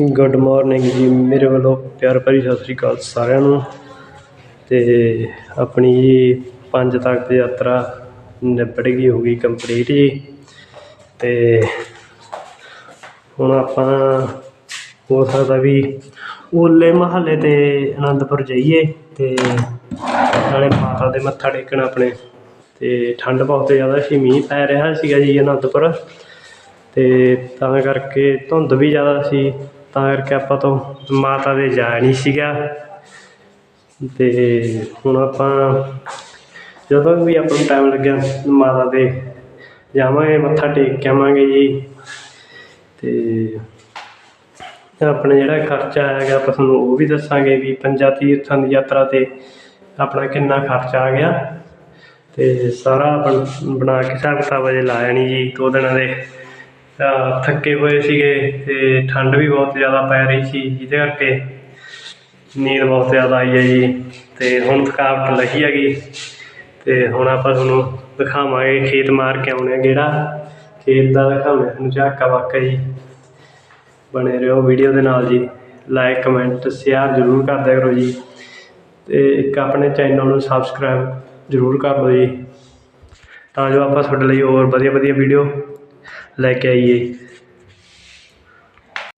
Good morning ਜੀ। ਮੇਰੇ ਵੱਲੋਂ ਪਿਆਰ ਭਰੀ ਸਤਿ ਸ਼੍ਰੀ ਅਕਾਲ ਸਾਰਿਆਂ ਨੂੰ। ਅਤੇ ਆਪਣੀ ਜੀ ਪੰਜ ਤਖਤ ਯਾਤਰਾ ਨਿਬੜ ਗਈ, ਹੋ ਗਈ ਕੰਪਲੀਟ ਜੀ। ਅਤੇ ਹੁਣ ਆਪਾਂ ਹੋ ਸਕਦਾ ਵੀ ਓਲੇ ਮਹੱਲੇ ਤੇ ਆਨੰਦਪੁਰ ਜਾਈਏ ਅਤੇ ਨਾਲੇ ਮਾਤਾ ਦੇ ਮੱਥਾ ਟੇਕਣ ਆਪਣੇ। ਅਤੇ ਠੰਡ ਬਹੁਤ ਜ਼ਿਆਦਾ ਸੀ, ਮੀਂਹ ਪੈ ਰਿਹਾ ਸੀਗਾ ਜੀ ਆਨੰਦਪੁਰ ਅਤੇ ਤਾਂ ਕਰਕੇ ਧੁੰਦ ਵੀ ਜ਼ਿਆਦਾ ਸੀ, ਤਾਂ ਕਰਕੇ ਆਪਾਂ ਤੋਂ ਮਾਤਾ ਦੇ ਜਾਇਆ ਨਹੀਂ ਸੀਗਾ। ਅਤੇ ਹੁਣ ਆਪਾਂ ਜਦੋਂ ਵੀ ਆਪਾਂ ਨੂੰ ਟਾਈਮ ਲੱਗਿਆ, ਮਾਤਾ ਦੇ ਜਾਵਾਂਗੇ, ਮੱਥਾ ਟੇਕ ਕੇ ਆਵਾਂਗੇ ਜੀ। ਅਤੇ ਆਪਣਾ ਜਿਹੜਾ ਖਰਚਾ ਹੈਗਾ, ਆਪਾਂ ਤੁਹਾਨੂੰ ਉਹ ਵੀ ਦੱਸਾਂਗੇ ਵੀ ਪੰਜਾਂ ਤੀਰਥਾਂ ਦੀ ਯਾਤਰਾ ਤੇ ਆਪਣਾ ਕਿੰਨਾ ਖਰਚਾ ਆ ਗਿਆ। ਅਤੇ ਸਾਰਾ ਬਣ- ਬਣਾ ਕੇ ਹਿਸਾਬ ਕਿਤਾਬ ਅਜੇ ਲਾਇਆ ਨਹੀਂ ਜੀ, ਦੋ ਦਿਨਾਂ ਦੇ। ਥੱਕੇ ਹੋਏ ਸੀਗੇ ਅਤੇ ਠੰਡ ਵੀ ਬਹੁਤ ਜ਼ਿਆਦਾ ਪੈ ਰਹੀ ਸੀ, ਜਿਹਦੇ ਕਰਕੇ ਨੀਂਦ ਬਹੁਤ ਜ਼ਿਆਦਾ ਆਈ ਹੈ ਜੀ। ਅਤੇ ਹੁਣ ਥਕਾਵਟ ਲੱਗੀ ਹੈਗੀ। ਅਤੇ ਹੁਣ ਆਪਾਂ ਤੁਹਾਨੂੰ ਦਿਖਾਵਾਂਗੇ ਖੇਤ ਮਾਰ ਕੇ ਆਉਣੇ ਆ ਗੇੜਾ। ਖੇਤ ਦਾ ਦਿਖਾਉਣੇ ਤੁਹਾਨੂੰ ਝਾਕਾ ਵਾਕਾ ਜੀ। ਬਣੇ ਰਹੋ ਵੀਡੀਓ ਦੇ ਨਾਲ ਜੀ। ਲਾਈਕ ਕਮੈਂਟ ਸ਼ੇਅਰ ਜ਼ਰੂਰ ਕਰ ਕਰੋ ਜੀ। ਤੇ ਇੱਕ ਆਪਣੇ ਚੈਨਲ ਨੂੰ ਸਬਸਕ੍ਰਾਈਬ ਜ਼ਰੂਰ ਕਰ ਲਓ ਜੀ। ਤਾਂ ਜੋ ਆਪਾਂ ਤੁਹਾਡੇ ਲਈ ਹੋਰ ਵਧੀਆ ਵਧੀਆ ਵੀਡੀਓ ਲੈ ਕੇ ਆਈਏ।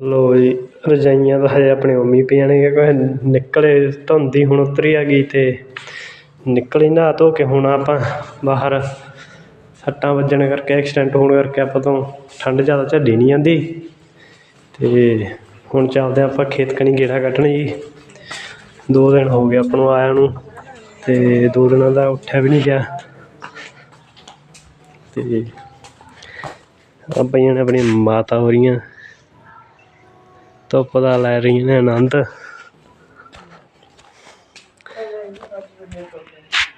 ਲਓ ਜੀ, ਰਜਾਈਆਂ ਤਾਂ ਹਜੇ ਆਪਣੇ ਉਮੀ ਪਈਆਂ ਨੇ, ਕਿਉਂਕਿ ਨਿਕਲੇ ਧੁੰਦੀ ਹੁਣ ਉਤਰੀ ਆ ਗਈ ਤੇ ਨਿਕਲੇ ਨਹਾ ਧੋ ਕੇ ਹੁਣ ਆਪਾਂ ਬਾਹਰ ਸੱਟਾਂ ਵੱਜਣ ਕਰਕੇ ਐਕਸੀਡੈਂਟ ਹੋਣ ਕਰਕੇ ਆਪਾਂ ਤੋਂ ਠੰਡ ਜ਼ਿਆਦਾ ਝੱਲੀ ਨਹੀਂ ਜਾਂਦੀ। ਅਤੇ ਹੁਣ ਚੱਲਦੇ ਹਾਂ ਆਪਾਂ ਖੇਤ ਕਣੀ ਗੇੜਾ ਕੱਢਣ ਜੀ। ਦੋ ਦਿਨ ਹੋ ਗਏ ਆਪਾਂ ਨੂੰ ਆਇਆ ਨੂੰ ਅਤੇ ਦੋ ਦਿਨਾਂ ਦਾ ਉੱਠਿਆ ਵੀ ਨਹੀਂ ਗਿਆ। ਅਤੇ ਆ ਪਈਆਂ ਨੇ ਆਪਣੀ ਮਾਤਾ ਹੋ ਰਹੀਆਂ ਧੁੱਪ ਦਾ ਲੈ ਰਹੀਆਂ ਨੇ ਆਨੰਦ।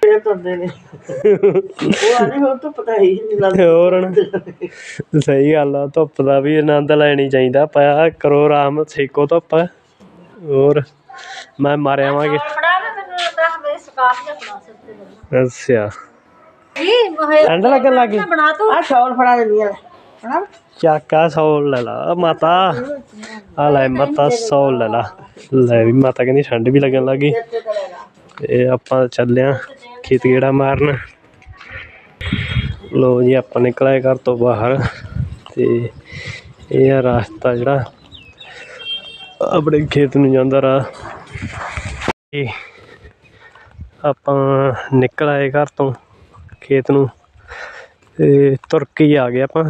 ਇਹ ਕਰਦੇ ਨੇ। ਉਹ ਆਨੇ ਹੋ ਤਾਂ ਪਤਾ ਹੀ ਨਹੀਂ ਲੱਗਦਾ। ਹੋਰ ਨਾ ਸਹੀ ਗੱਲ ਆ ਧੁੱਪ ਦਾ ਵੀ ਆਨੰਦ ਲੈਣੀ ਚਾਹੀਦਾ ਪਿਆ ਕਰੋ ਆਰਾਮ ਸੇਕੋ ਧੁੱਪ। ਹੋਰ ਮੈਂ ਮਾਰ ਆਵਾਂਗੇ। ਫੜਾ ਦੇ ਮੈਨੂੰ ਦਸ ਵੇ ਸਕਾਫ ਜਿਹਾ ਬਣਾ ਸਕਦੇ ਅੱਛਾ। ਜੀ ਮਹੇ ਠੰਡ ਲੱਗਣ ਲੱਗੀ ਬਣਾ ਤੂੰ। ਆ ਸ਼ੌਲ ਫੜਾ ਦਿੰਦੀ ਆ ਫੜਾ ਚਾਕਾ ਸੌ ਲੈ ਲਾ। ਮਾਤਾ। ਆ ਲੈ ਮਾਤਾ ਸੌ ਲੈ ਲਾ। ਲੈ ਵੀ ਮਾਤਾ ਕਹਿੰਦੀ ਠੰਡ ਵੀ ਲੱਗਣ ਲੱਗੀ ਤੇ ਆਪਾਂ ਚੱਲਿਆ ਖੇਤ ਗੇੜਾ ਮਾਰਨ। ਲੋ ਜੀ, ਆਪਾਂ ਨਿਕਲੇ ਘਰ ਤੋਂ ਬਾਹਰ। ਤੇ ਇਹ ਆ ਰਸਤਾ ਜਿਹੜਾ ਆਪਣੇ ਖੇਤ ਨੂੰ ਜਾਂਦਾ ਰਾਹ। ਇਹ ਆਪਾਂ ਨਿਕਲ ਆਏ ਘਰ ਤੋਂ ਖੇਤ ਨੂੰ। ਤੇ ਤੁਰ ਕੇ ਆ ਗਏ ਆਪਾਂ।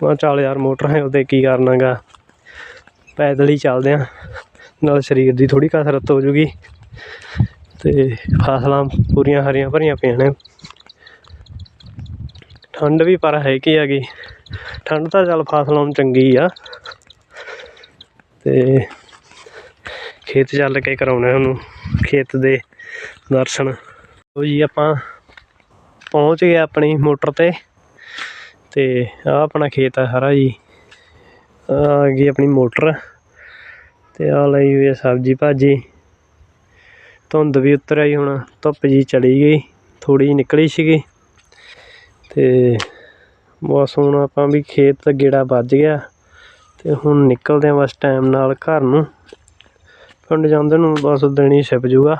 ਮੈਂ ਚੱਲ ਯਾਰ ਮੋਟਰ ਹੈ ਉਹਦੇ ਕੀ ਕਰਨਾਗਾ ਪੈਦਲ ਹੀ ਚੱਲਦੇ ਆ ਨਾਲ ਸਰੀਰ ਦੀ ਥੋੜੀ ਕਸਰਤ ਹੋ ਜੂਗੀ। ਤੇ ਫਸਲਾਂ ਪੂਰੀਆਂ ਹਰੀਆਂ ਭਰੀਆਂ ਪਈਆਂ ਨੇ। ਠੰਡ ਵੀ ਪਰ ਹੈ ਕੀ ਹੈਗੀ। ਠੰਡ ਤਾਂ ਚੱਲ ਫਸਲਾਂ ਨੂੰ ਚੰਗੀ ਆ। ਤੇ ਖੇਤ ਚੱਲ ਕੇ ਕਰਾਉਣਾ ਉਹਨੂੰ, ਖੇਤ ਦੇ ਦਰਸ਼ਨ। ਉਹ ਜੀ ਆਪਾਂ ਪਹੁੰਚ ਗਏ ਆਪਣੀ ਮੋਟਰ ਤੇ। ਤੇ ਆ ਆਪਣਾ ਖੇਤ ਆ ਸਾਰਾ ਜੀ। ਆ ਗਈ ਆਪਣੀ ਮੋਟਰ ਤੇ ਆ ਲਈ ਹੋਈ ਸਬਜ਼ੀ ਭਾਜੀ। ਧੁੰਦ ਵੀ ਉਤਰ ਆਈ ਹੁਣ, ਧੁੱਪ ਜੀ ਚਲੀ ਗਈ ਥੋੜੀ ਜਿਹੀ ਨਿਕਲੀ ਸੀਗੀ। ਤੇ ਬਸ ਹੁਣ ਆਪਾਂ ਵੀ ਖੇਤ ਦਾ ਗੇੜਾ ਵੱਜ ਗਿਆ। ਤੇ ਹੁਣ ਨਿਕਲਦੇ ਆ ਬਸ ਟਾਈਮ ਨਾਲ ਘਰ ਨੂੰ। ਪਿੰਡ ਜਾਂਦੇ ਨੂੰ ਬਸ ਦਿਨ ਹੀ ਛਿਪ ਜੂਗਾ।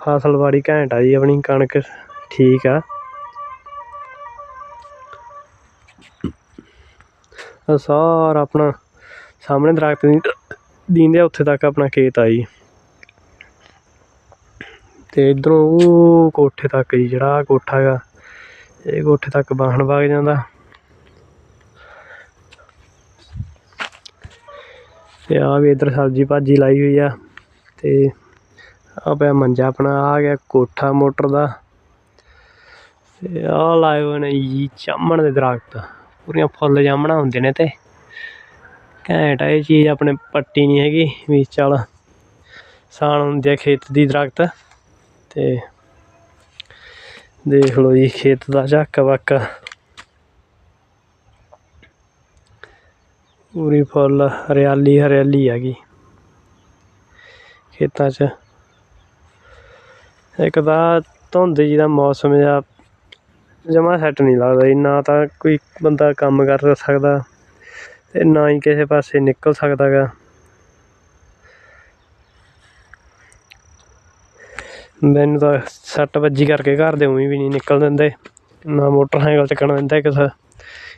ਫਸਲਵਾੜੀ ਘੈਂਟ ਆ ਜੀ ਆਪਣੀ ਕਣਕ, ਠੀਕ ਆ। ਸਾਰਾ ਆਪਣਾ ਸਾਹਮਣੇ ਦਰਖਤ ਦੀਂਦੇ ਉੱਥੇ ਤੱਕ ਆਪਣਾ ਖੇਤ ਆ ਜੀ। ਤੇ ਇਧਰੋਂ ਉਹ ਕੋਠੇ ਤੱਕ ਜੀ, ਜਿਹੜਾ ਕੋਠਾ ਹੈਗਾ, ਇਹ ਕੋਠੇ ਤੱਕ ਬਾਹਣ ਵਗ ਜਾਂਦਾ। ਤੇ ਆ ਵੀ ਇਧਰ ਸਬਜ਼ੀ ਭਾਜੀ ਲਾਈ ਹੋਈ ਆ, ਤੇ ਆ ਪਿਆ ਮੰਜਾ ਆਪਣਾ ਆ ਗਿਆ ਕੋਠਾ ਮੋਟਰ ਦਾ। ਤੇ ਆ ਲਾਏ ਹੋਏ ਨੇ ਜੀ, ਚਾਮਣ ਦੇ ਦਰਖਤ। ਪੂਰੀਆਂ ਫੁੱਲ ਜਾਮਣਾ ਹੁੰਦੇ ਨੇ ਤੇ। ਘੈਂਟ ਆ ਇਹ ਚੀਜ਼ ਆਪਣੇ ਪੱਟੀ ਨਹੀਂ ਹੈਗੀ, ਵੀ ਚੱਲ ਸਾਣ ਹੁੰਦੇ ਆ ਖੇਤ ਦੀ ਦਰਖਤ ਤੇ ਦੇਖ ਲਓ ਜੀ ਖੇਤ ਦਾ ਝਾਕਾ ਵਾਕਾ। ਪੂਰੀ ਫੁੱਲ ਹਰਿਆਲੀ ਹਰਿਆਲੀ ਹੈਗੀ। ਖੇਤਾਂ 'ਚ ਇੱਕ ਤਾਂ ਧੁੰਦ ਜੀ ਦਾ ਮੌਸਮ ਜਿਹਾ ਜਮਾ ਸੈੱਟ ਨਹੀਂ ਲੱਗਦਾ ਜੀ, ਨਾ ਤਾਂ ਕੋਈ ਬੰਦਾ ਕੰਮ ਕਰ ਸਕਦਾ ਅਤੇ ਨਾ ਹੀ ਕਿਸੇ ਪਾਸੇ ਨਿਕਲ ਸਕਦਾ ਗਾ। ਮੈਨੂੰ ਤਾਂ ਸੱਟ ਵੱਜੀ ਕਰਕੇ ਘਰ ਦੇ ਉਵੇਂ ਵੀ ਨਹੀਂ ਨਿਕਲ ਦਿੰਦੇ, ਨਾ ਮੋਟਰਸਾਈਕਲ ਚੱਕਣ ਦਿੰਦਾ ਕਿਸੇ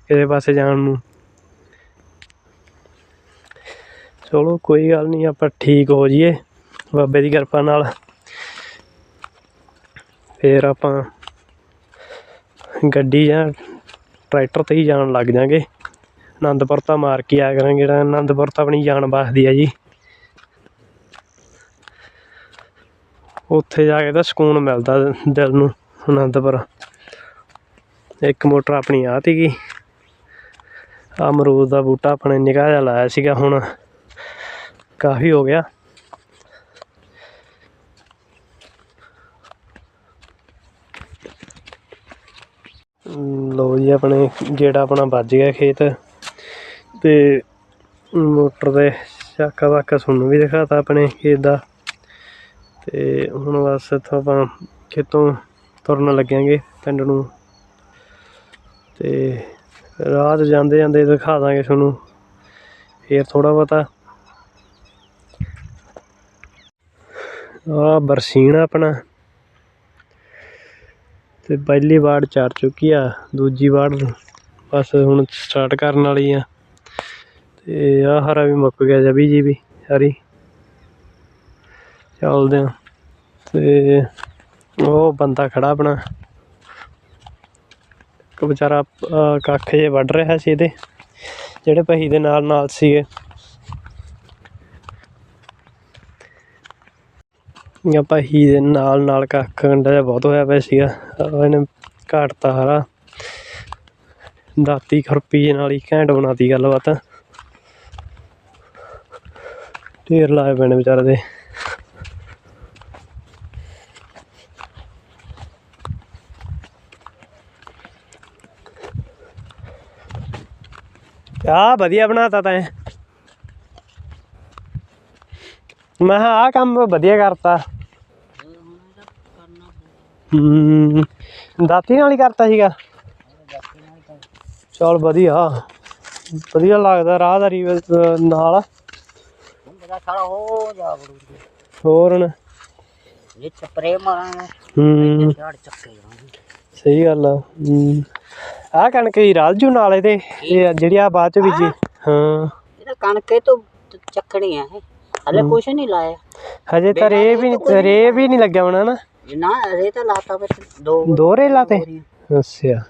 ਕਿਸੇ ਪਾਸੇ ਜਾਣ ਨੂੰ। ਚਲੋ ਕੋਈ ਗੱਲ ਨਹੀਂ, ਆਪਾਂ ਠੀਕ ਹੋ ਜਾਈਏ, ਬਾਬੇ ਦੀ ਕਿਰਪਾ ਨਾਲ। ਫਿਰ ਆਪਾਂ ਗੱਡੀ ਜਾਂ ਟਰੈਕਟਰ ਤੇ ਹੀ ਜਾਣ ਲੱਗ ਜਾਂਗੇ। ਆਨੰਦਪੁਰ ਤਾਂ ਮਾਰ ਕੇ ਆਇਆ ਕਰਾਂਗੇ ਜਿਹੜਾ ਆਨੰਦਪੁਰ ਤਾਂ ਆਪਣੀ ਜਾਨ ਬਸਦੀ ਆ ਜੀ। ਉੱਥੇ ਜਾ ਕੇ ਤਾਂ ਸਕੂਨ ਮਿਲਦਾ ਦਿਲ ਨੂੰ ਆਨੰਦਪੁਰ ਇੱਕ ਮੋਟਰ ਆਪਣੀ ਆ ਤੀਗੀ ਅਮਰੂਦ ਦਾ ਬੂਟਾ ਆਪਣੇ ਨਿਗਾਹ ਜਿਹਾ ਲਾਇਆ ਸੀਗਾ ਹੁਣ। ਕਾਫੀ ਹੋ ਗਿਆ। ਲਓ ਜੀ, ਆਪਣੇ ਗੇੜਾ ਆਪਣਾ ਵੱਜ ਗਿਆ ਖੇਤ। ਤੇ ਮੋਟਰ ਦੇ ਸ਼ਾਕਾ ਵਾਕਾ ਤੁਹਾਨੂੰ ਵੀ ਦਿਖਾਤਾ ਆਪਣੇ ਖੇਤ ਦਾ। ਤੇ ਹੁਣ ਬਸ ਇੱਥੋਂ ਆਪਾਂ ਖੇਤੋਂ ਤੁਰਨ ਲੱਗਾਂਗੇ ਪਿੰਡ ਨੂੰ। ਤੇ ਰਾਤ ਜਾਂਦੇ ਜਾਂਦੇ ਦਿਖਾ ਦਾਂਗੇ ਤੁਹਾਨੂੰ, ਫੇਰ ਥੋੜਾ ਬਹੁਤਾ। ਆ ਬਰਸੀਨ ਆਪਣਾ। ਅਤੇ ਪਹਿਲੀ ਵਾੜ ਚੜ ਚੁੱਕੀ ਆ, ਦੂਜੀ ਵਾੜ ਬਸ ਹੁਣ ਸਟਾਰਟ ਕਰਨ ਵਾਲੀ ਆ। ਅਤੇ ਆਹ ਹਰਾ ਵੀ ਮੁੱਕ ਗਿਆ ਜਬੀ ਜੀ ਵੀ ਸਾਰੀ ਚੱਲਦੇ ਆ। ਤੇ ਉਹ ਬੰਦਾ ਖੜਾ ਆਪਣਾ। ਇੱਕ ਵਿਚਾਰਾ ਕੱਖ ਜੇ ਵੱਢ ਰਿਹਾ ਸੀ ਇਹਦੇ, ਜਿਹੜੇ ਪਹੀ ਦੇ ਨਾਲ ਨਾਲ ਸੀਗੇ। ਜਾਂ ਪਹੀ ਦੇ ਨਾਲ ਨਾਲ ਕੱਖ ਕੰਡਾ ਜਿਹਾ ਬਹੁਤ ਹੋਇਆ ਪਿਆ ਸੀਗਾ। ਆਹ ਇਹਨੇ ਘਾਟਤਾ ਸਾਰਾ। ਦਾਤੀ ਖੁਰਪੀ ਨਾਲ ਹੀ ਘੈਂਟ ਬਣਾਤੀ ਗੱਲਬਾਤ। ਢੇਰ ਲਾਏ ਪੈਣੇ ਨੇ ਵਿਚਾਰੇ ਦੇ। ਆ ਵਧੀਆ ਬਣਾਤਾ ਤੈਂ ਮੈਂ ਕਿਹਾ ਆਹ ਕੰਮ ਵਧੀਆ ਕਰਤਾ। ਹੂੰ ਦਾਤੀ ਨਾਲ ਹੀ ਕਰਤਾ ਸੀਗਾ। ਚਲ ਵਧੀਆ ਵਧੀਆ ਲੱਗਦਾ ਰਾਹਦਾਰੀ ਨਾਲ। ਹੋਰ ਹੁਣ? ਇਹ ਸਪਰੇ ਮਾਰਾਂਗੇ। ਹੂੰ। ਝਾੜ ਚੱਕੇ ਜਾਵਾਂਗੇ। ਸਹੀ ਗੱਲ ਆ ਆਹ ਕਣਕ ਹੀ ਰਲ ਜੂ ਨਾਲੇ ਤੇ ਇਹ ਜਿਹੜੀ ਆ ਬਾਅਦ ਚ ਬੀਜੀ। ਹਾਂ। ਇਹਦਾ ਕਣਕੇ ਤੋਂ ਚੱਕਣੀ ਆ ਇਹ। ਹਲੇ ਕੁਛ ਨਹੀਂ ਲਾਇਆ। ਹਜੇ ਤਾਂ ਰੇ ਵੀ ਨੀ- ਰੇ ਵੀ ਨਹੀਂ ਲੱਗਿਆ ਹੋਣਾ ਨਾ। ਇਹ ਨਾ ਇਹ ਤਾਂ ਲਾਤਾ ਵਿੱਚ ਦੋ ਦੋ ਰੇਲਾਂ ਤੇ ਅੱਛਾ।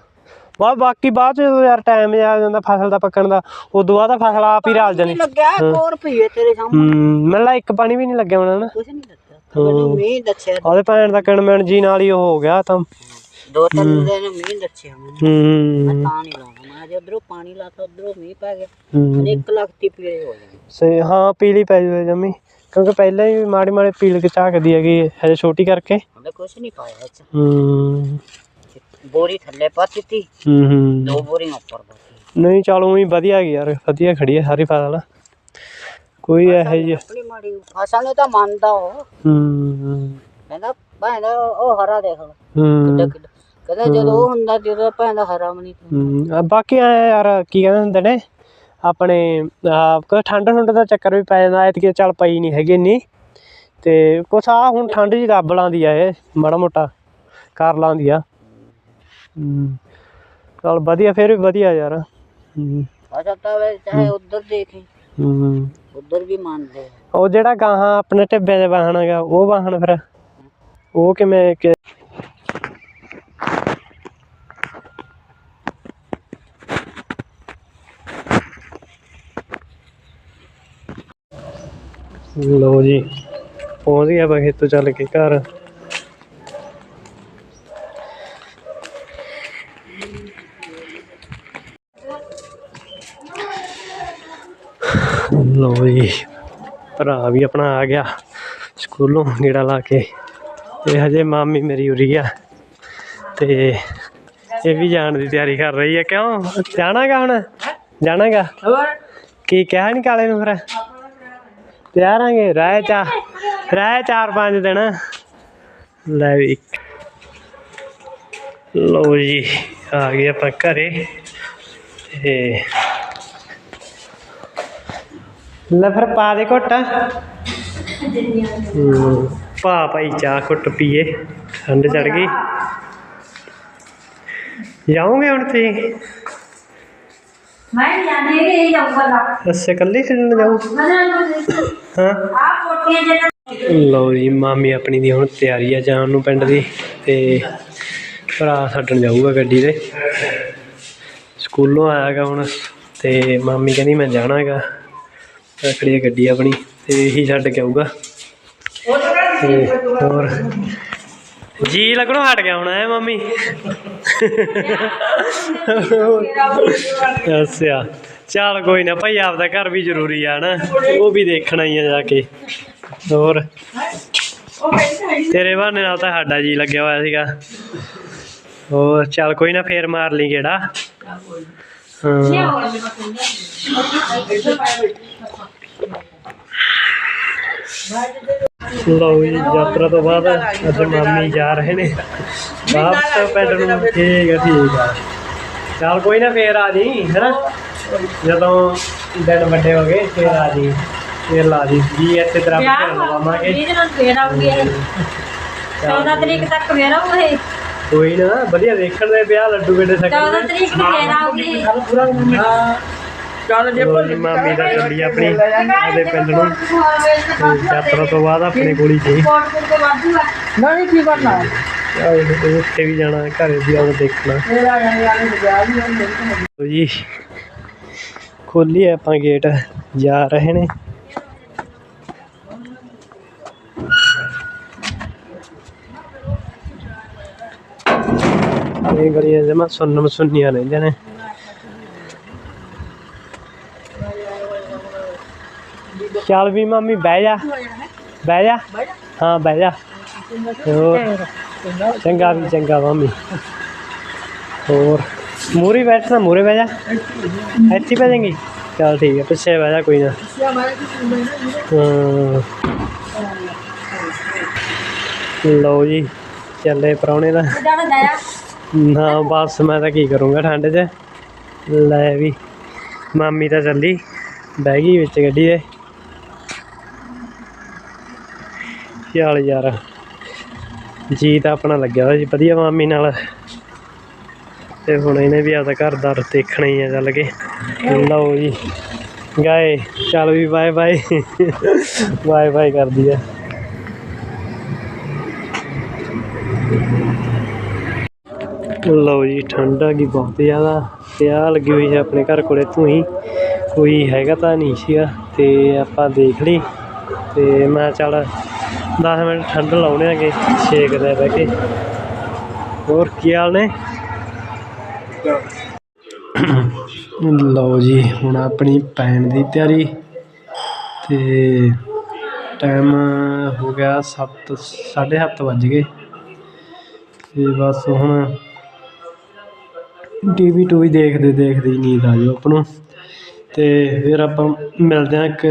ਬਾ ਬਾਕੀ ਬਾਅਦ ਚ ਜਦੋਂ ਯਾਰ ਟਾਈਮ ਆ ਜਾਂਦਾ ਫਸਲ ਦਾ ਪੱਕਣ ਦਾ ਉਦੋਂ ਬਾਅਦ ਤਾਂ ਫਸਲ ਆਪ ਹੀ ਰਲ ਜਾਣੀ। ਲੱਗਿਆ ਹੋਰ ਪਈਏ ਤੇਰੇ ਸਾਹਮਣੇ। ਹੂੰ ਮੈਨੂੰ ਲੱਗਾ ਇੱਕ ਪਾਣੀ ਵੀ ਨਹੀਂ ਲੱਗਿਆ ਹੋਣਾ ਨਾ। ਕੁਛ ਨਹੀਂ ਲੱਗਿਆ ਮੈਨੂੰ ਮੀਂਹ ਦੱਸਿਆ ਉਹਦੇ ਭੈਣ ਦਾ ਕਣਮਣ ਜੀ ਨਾਲ ਹੀ ਉਹ ਹੋ ਗਿਆ ਤਾਂ। ਦੋ ਤਿੰਨ ਦਿਨ ਮੀਂਹ ਦੱਸਿਆ ਮੈਨੂੰ। ਹੂੰ ਮੈਂ ਤਾਂ ਨਹੀਂ ਲਾਉਣਾ ਮੈਂ ਜੇ ਉਧਰੋਂ ਪਾਣੀ ਲਾਤਾ ਉਧਰੋਂ ਮੀਂਹ ਪੈ ਗਿਆ। ਹੂੰ। ਹਲੇ ਇੱਕ ਲੱਖ ਦੀ ਪੀਲੇ ਹੋ ਜਾਣੀ। ਸੇ ਹਾਂ ਪੀਲੀ ਪੈ ਜੂਏ ਜੰਮੀ। ਕਿਉਂਕਿ ਪਹਿਲਾਂ ਹੀ ਮਾੜੀ ਮਾੜੀ ਪੀਲ ਕੇ ਝਾਕਦੀ ਹੈਗੀ ਹਜੇ ਛੋਟੀ ਕਰਕੇ। ਕੁਛ ਨਹੀਂ ਪਾਇਆ ਇਹ ਚ ਹੂੰ। ਬੋਰੀ ਥੱਲੇ ਪਾ ਦਿੱਤੀ। ਹੂੰ ਹੂੰ। ਦੋ ਬੋਰੀਆਂ ਉੱਪਰ ਪਾਤੀ ਨਹੀਂ ਚਲ ਉਹੀ ਵਧੀਆ ਹੈਗੀ ਯਾਰ ਵਧੀਆ ਖੜੀ ਹੈ ਸਾਰੀ ਫਸਲ। ਕੋਈ ਇਹੋ ਜਿਹੀ ਆਪਣੀ ਮਾੜੀ ਫਸਲ ਨੂੰ ਤਾਂ ਮੰਨਦਾ ਉਹ। ਹੂੰ। ਕਹਿੰਦਾ ਭੈਣ ਦਾ ਉਹ ਹਰਾ ਦੇਖ। ਲੈ ਹੂੰ। ਕਿੱਡਾ ਕਿੱਡਾ। ਕਹਿੰਦਾ ਜਦੋਂ ਉਹ ਹੁੰਦਾ ਜਦੋਂ ਭੈਣ ਦਾ ਹਰਾ ਵੀ ਨਹੀਂ ਹੂੰ। ਆ ਬਾਕੀ ਐਂ ਯਾਰ ਕੀ ਕਹਿੰਦੇ ਹੁੰਦੇ ਨੇ? ਆਪਣੇ ਕੋਈ ਠੰਡ ਠੰਡ ਦਾ ਚੱਕਰ ਵੀ ਪੈ ਜਾਂਦਾ ਐਤਕੀ ਚੱਲ ਪਈ ਨਹੀਂ ਹੈਗੀ ਇੰਨੀ। ਤੇ ਕੁਛ ਆ ਹੁਣ ਠੰਡ ਜੀ ਰੱਬ ਲਾਉਂਦੀ ਆ ਇਹ ਮਾੜਾ ਮੋਟਾ ਕਰ ਲਾਉਂਦੀ ਆ। ਚਲ ਵਧੀਆ ਫਿਰ ਵੀ ਵਧੀਆ ਯਾਰ। ਹੂੰ। ਅੱਛਾ ਤਾਂ ਵੇ ਚਾਹੇ ਉਧਰ ਦੇਖੇ। ਹੂੰ ਉਧਰ ਵੀ ਮੰਨਦੇ ਆ। ਉਹ ਜਿਹੜਾ ਗਾਹਾਂ ਆਪਣੇ ਢਿੱਬੇ ਦੇ ਵਾਹਣ ਹੈਗਾ ਉਹ ਵਾਹਣ ਫਿਰ। ਉਹ ਕਿਵੇਂ ਲਓ ਜੀ ਪਹੁੰਚ ਗਿਆ ਬਾ ਖੇਤੋਂ ਚੱਲ ਕੇ ਘਰ। ਲਓ ਜੀ ਭਰਾ ਵੀ ਆਪਣਾ ਆ ਗਿਆ ਸਕੂਲੋਂ ਗੇੜਾ ਲਾ ਕੇ। ਤੇ ਹਜੇ ਮਾਮੀ ਮੇਰੀ ਉਰੀ ਆ। ਤੇ ਇਹ ਵੀ ਜਾਣ ਦੀ ਤਿਆਰੀ ਕਰ ਰਹੀ ਹੈ ਕਿਉਂ? ਜਾਣਾਗਾ ਹੁਣ? ਜਾਣਾਗਾ? ਕੀ ਕਿਹਾ ਨਹੀਂ ਕਾਲੇ ਨੂੰ ਫਿਰ? ਤਿਆਰ ਰਹਿ ਚਾ ਰਹਿ ਚਾਰ ਪੰਜ ਦਿਨ। ਲੈ ਵੀ ਲਓ ਜੀ ਆ ਗਏ ਆਪਾਂ ਘਰੇ। ਤੇ ਲੈ ਫਿਰ ਪਾ ਦੇ ਘੁੱਟ। ਹੂੰ, ਪਾ ਭਾਈ ਚਾਹ ਘੁੱਟ ਪੀਏ ਠੰਡ ਚੜ ਗਈ। ਜਾਓਗੇ ਹੁਣ ਤੁਸੀਂ? ਕੱਲੀ ਖੇਡਣ ਜਾਊ? ਹਾਂ ਆ ਕੋਟੀਆਂ ਜਿਹੜਾ ਲਓ ਜੀ ਮਾਮੀ ਆਪਣੀ ਦੀ ਹੁਣ ਤਿਆਰੀ ਆ ਜਾਣ ਨੂੰ ਪਿੰਡ ਦੀ ਤੇ ਭਰਾ ਛੱਡਣ ਜਾਊਗਾ ਗੱਡੀ ਤੇ। ਸਕੂਲੋਂ ਆਇਆਗਾ ਹੁਣ ਤੇ ਮਾਮੀ ਕਹਿੰਦੀ ਮੈਂ ਜਾਣਾ ਹੈਗਾ ਰੱਖੜੀ ਗੱਡੀ ਆਪਣੀ ਤੇ ਇਹੀ ਛੱਡ ਕੇ ਆਊਗਾ। ਤੇ ਹੋਰ ਜੀ ਲੱਗਣੋਂ ਹਟ ਗਿਆ ਹੁਣ, ਹੈ ਮੰਮੀ? ਅੱਛਾ। ਚੱਲ ਕੋਈ ਨਾ ਭਾਈ, ਆਪਦਾ ਘਰ ਵੀ ਜ਼ਰੂਰੀ ਆ ਨਾ। ਉਹ ਵੀ ਦੇਖਣਾ ਹੀ ਆ ਜਾ ਕੇ। ਹੋਰ? ਤੇਰੇ ਬਹਾਨੇ ਨਾਲ ਤਾਂ ਸਾਡਾ ਜੀ ਲੱਗਿਆ ਹੋਇਆ ਸੀਗਾ। ਹੋਰ, ਚੱਲ ਕੋਈ ਨਾ ਫੇਰ ਮਾਰ ਲਈ ਕਿਹੜਾ ਹਾਂ। ਲਓ ਜੀ ਯਾਤਰਾ ਤੋਂ ਬਾਅਦ ਅੱਜ ਮਾਮੀ ਜਾ ਰਹੇ ਨੇ। ਵਾਪਸ ਪਿੰਡ ਨੂੰ ਠੀਕ ਹੈ ਠੀਕ ਆ। ਚੱਲ ਕੋਈ ਨਾ ਫੇਰ ਆ ਜੀ ਹੈਨਾ? ਜਦੋਂ ਦਿਨ ਵੱਡੇ ਹੋ ਗਏ ਫੇਰ ਆ ਜੀ ਫੇਰ ਲਾ ਜੀ। ਜੀ ਇੱਥੇ ਤੇਰਾ ਫੇਰ ਲਵਾਵਾਂਗੇ ਇਹਦੇ ਨਾਲ ਫੇਰ ਆਉਂਗੀ ਇਹ। 14 ਤਰੀਕ ਤੱਕ ਫੇਰ ਇਹ। ਕੋਈ ਨਾ ਵਧੀਆ ਦੇਖਣ ਦੇ ਵਿਆਹ ਲੱਡੂ ਬੇਟੇ 14 ਤਰੀਕ ਨੂੰ ਫੇਰ ਆਊਗੀ। ਹਾਂ। ਚੱਲ ਜੇ ਭੁੱਲ ਚੱਲੀ ਆਪਣੀ ਉਹਦੇ ਪਿੰਡ ਨੂੰ। ਤੇ ਯਾਤਰਾ ਤੋਂ ਬਾਅਦ ਆਪਣੇ ਕੋਲ ਹੀ ਸੀ ਕੋਟਪੁਰ ਤੋਂ ਵਾਧੂ ਆ ਨਹੀਂ ਕੀ ਕਰਨਾ? ਆਹ ਉੱਥੇ ਵੀ ਜਾਣਾ ਘਰੇ ਵੀ ਦੇਖਣਾ। ਜੀ ਖੋਲੀ ਆਪਾਂ ਗੇਟ ਜਾ ਰਹੇ ਨੇ। ਇਹ ਗਲੀਆਂ ਜਮਾ ਸੁੰਨਮ ਸੁੰਨੀਆਂ ਰਹਿੰਦੀਆਂ ਨੇ। ਚੱਲ ਵੀ ਮਾਮੀ, ਬਹਿ ਜਾ। ਬਹਿ ਜਾ। ਹਾਂ, ਬਹਿ ਜਾ। ਹੋਰ। ਚੰਗਾ ਵੀ, ਚੰਗਾ ਮਾਮੀ। ਹੋਰ। ਮੂਰੀ ਬੈਠਣਾ ਮੂਰੇ ਬਹਿ ਜਾ। ਇੱਥੇ ਬਹਿ ਜਾਏਂਗੀ। ਚੱਲ ਠੀਕ ਹੈ, ਪਿੱਛੇ ਬਹਿ ਜਾ, ਕੋਈ ਨਾ। ਹਾਂ। ਲਓ ਜੀ, ਚੱਲੇ ਪਰੌਣੇ ਦਾ ਨਾ, ਬਸ ਮੈਂ ਤਾਂ ਕੀ ਕਰੂੰਗਾ ਠੰਡ 'ਚ। ਲੈ ਵੀ, ਮਾਮੀ ਤਾਂ ਚੱਲੀ। ਬਹਿ ਗਈ ਵਿੱਚ ਗੱਡੀ ਦੇ ਚੱਲ ਯਾਰ। ਜੀ ਤਾਂ ਆਪਣਾ ਲੱਗਿਆ ਹੋਇਆ ਜੀ ਵਧੀਆ ਮਾਮੀ ਨਾਲ। ਤੇ ਹੁਣ ਇਹਨੇ ਵੀ ਆਪਦਾ ਘਰ ਦਾ ਦੇਖਣਾ ਹੀ ਆ ਚੱਲ ਕੇ। ਲਓ ਜੀ। ਗਾਏ, ਚੱਲ ਵੀ ਬਾਏ ਬਾਏ ਬਾਏ ਬਾਏ ਕਰਦੀ ਆ। ਲਓ ਜੀ, ਠੰਡ ਆ ਗਈ ਬਹੁਤ ਜ਼ਿਆਦਾ। ਤੇ ਆ ਲੱਗੀ ਹੋਈ ਹੈ ਆਪਣੇ ਘਰ ਕੋਲੇ ਧੂਈ ਕੋਈ ਹੈਗਾ ਤਾਂ ਨਹੀਂ ਸੀਗਾ। ਤੇ ਆਪਾਂ ਦੇਖ ਲਈ। ਤੇ ਮੈਂ ਚੱਲ 10 ਮਿੰਟ ਠੰਡ ਲਾਉਣੇ ਆਗੇ ਛੇਕਦੇ ਬਹਿ ਕੇ। ਹੋਰ ਕੀ ਹਾਲ ਨੇ? ਲਓ ਜੀ, ਹੁਣ ਆਪਣੀ ਪੈਣ ਦੀ ਤਿਆਰੀ। ਤੇ ਟਾਈਮ ਹੋ ਗਿਆ 7 7:30 ਵੱਜ ਗਏ। ਤੇ ਬਸ ਹੁਣ ਟੀਵੀ ਟੂਵੀ ਦੇਖਦੇ ਦੇਖਦੇ ਹੀ ਨੀਂਦ ਆ ਜਾਓ ਆਪਾਂ ਨੂੰ ਤੇ ਫਿਰ ਆਪਾਂ ਮਿਲਦੇ ਹਾਂ ਇੱਕ